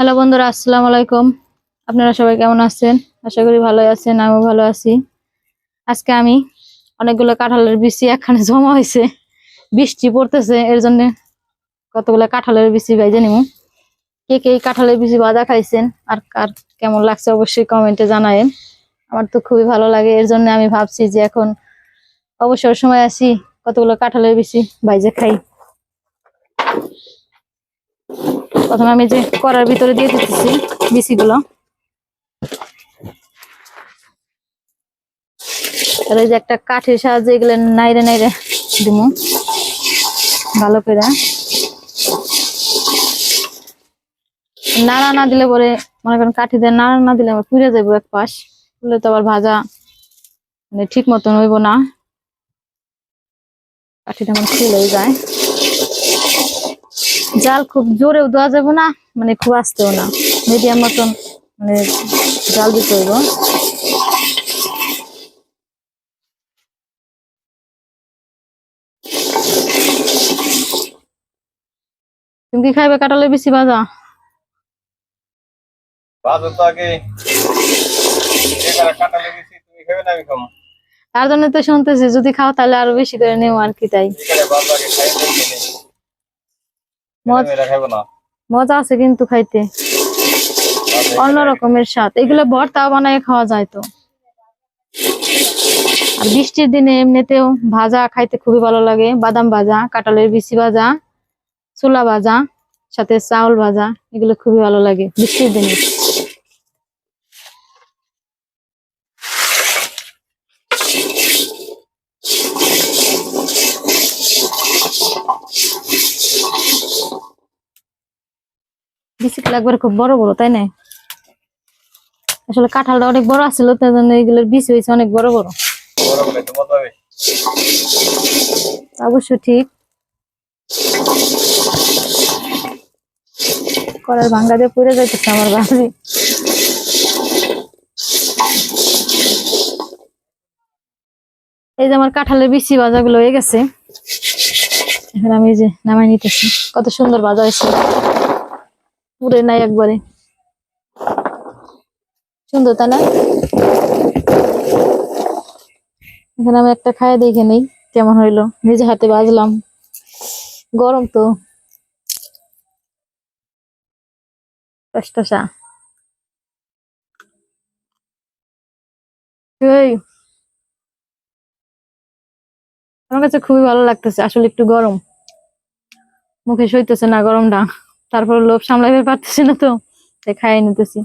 Hello বন্ধুরা, আসসালামু আলাইকুম। আপনারা সবাই কেমন আছেন? আশা করি ভালো আছেন, আমিও ভালো আছি। আজকে আমি অনেকগুলো কাঁঠালের বিচি একখানে জমা হয়েছে। বৃষ্টি পড়তেছে, এর জন্য কতগুলো কাঁঠালের বিচি ভাইজে নিমু। কে কে কাঁঠালের বিচি ভাজা খাইছেন আর কার কেমন লাগছে অবশ্যই কমেন্টে জানায়েন। আমার তো খুবই ভালো লাগে, এর জন্য আমি ভাবছি যে এখন অবসর সময় আসি, কতগুলো কাঁঠালের বিচি ভাইজে খাই। প্রথমে আমি যে করার ভিতরে দিয়ে দিতেছি আর এই যে একটা কাঠের সাহায্যে এগুলো নাইরে নাইরে দিমু, ভালো করে। নাড়া না দিলে পরে, মনে করেন কাঠি দিয়ে নাড়া না দিলে আমার পুড়ে যাব এক পাশ। পুড়লে তো আবার ভাজা মানে ঠিক মতন হইব না। কাঠিটা আমার হয়ে যায়। জাল খুব জোরেও দেওয়া যাবে না মানে খুব আসতেও না। মিডিয়াম মতন মানে জাল দিতে হইব। তুমি কি খাইবে কাটালে বেশি বাজো তার জন্য তো শুনতেছি যদি খাও তাহলে আরও বেশি করে নেও আর কি তাই এখানে বাজো আগে খাই দেখি নি মজ আছে কিন্তু খাইতে। অন্য রকমের স্বাদ। এগুলো ভর্তা বানায় খাওয়া যায় তো। আর বৃষ্টির দিনে এমনিতেও ভাজা খাইতে খুবই ভালো লাগে। বাদাম ভাজা কাঁঠালের বিচি ভাজা চুলা ভাজা সাথে চাউল ভাজা এগুলো খুবই ভালো লাগে বৃষ্টির দিনে। বিচিগুলো একবারে খুব বড় বড় তাই না? আসলে কাঁঠালটা অনেক বড় আছিল তাই জন্য এগুলোর বিচি হয়েছে অনেক বড় বড়। অবশ্য ঠিক। করার ভাঙ্গা দিয়ে পড়ে যাইতেছে আমার বাড়ি। এই যে আমার কাঁঠালের বিচি ভাজাগুলো হয়ে গেছে। এখন আমি এই যে নামাই নিতেছি। কত সুন্দর বাজা হয়েছে। পুরে নাই একবারে। সুন্দর, তাই না? এখানে আমি একটা খায় দেখে নেই, কেমন হইল। নিজে হাতে বাজলাম গরম তো। আমার কাছে খুবই ভালো লাগতেছে, আসলে একটু গরম। মুখে সইতেছে না গরমটা। তারপর লোভ সামলাইতে পারতেছি না তো খাইয়ে নিতেছি।